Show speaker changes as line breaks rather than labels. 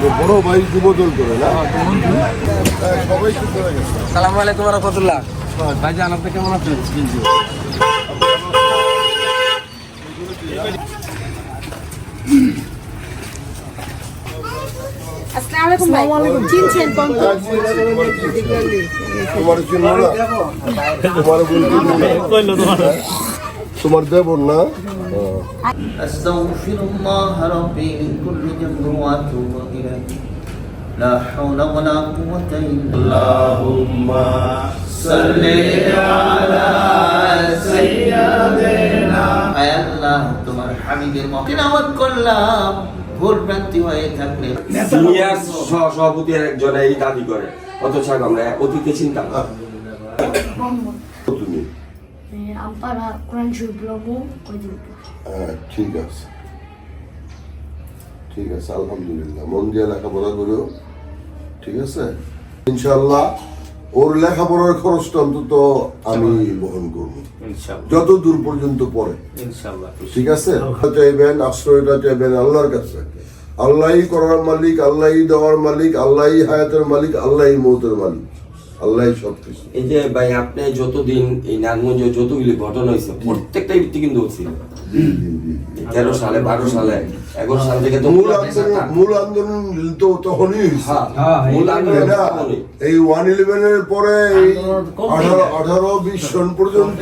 ভাই যুবদল করে না? হ্যাঁ, সবাই সুস্থ হয়ে গেছে।
সালাম আলাইকুম রহমতুল্লাহ। ভাইজান আপনি কেমন আছেন?
আসসালামু আলাইকুম চিনছেন কোন
তোমার তোমার দেব না?
করলাম।
সভাপতি একজন এই দাবি করে। অথচ আমরা অতীতে চিন্তা
কোরআন শরীফ
হ্যাঁ ঠিক আছে। ঠিক আছে আলহামদুলিল্লাহ। মন দিয়ে লেখাপড়া করো ঠিক আছে? ইনশাল্লাহ ওর লেখাপড়ার খরচটা অন্তত আমি বহন করব। যত দূর পর্যন্ত পড়ে। ঠিক আছে? চাইবেন আশ্রয়টা চাইবেন আল্লাহর কাছে। আল্লাহই করার মালিক আল্লাহই দেওয়ার মালিক আল্লাহ হায়াতের মালিক আল্লাহই মৌতের মালিক। আল্লাহই সব কিছু।
এই যে ভাই আপনি যতদিন এই নারায়ণগঞ্জে যতগুলি ঘটনা হয়েছে প্রত্যেকটাই ভিত্তি কিন্তু হচ্ছিল তেরো সালে বারো সালে এগারো সাল থেকে তো
মূল আন্দোলন মূল আন্দোলন তো তখনই
হ্যাঁ, মূল আন্দোলন
তাই না?
তখনই।
এই ওয়ান ইলেভেনের পরে এই আঠারো আঠারো বিশ সন পর্যন্ত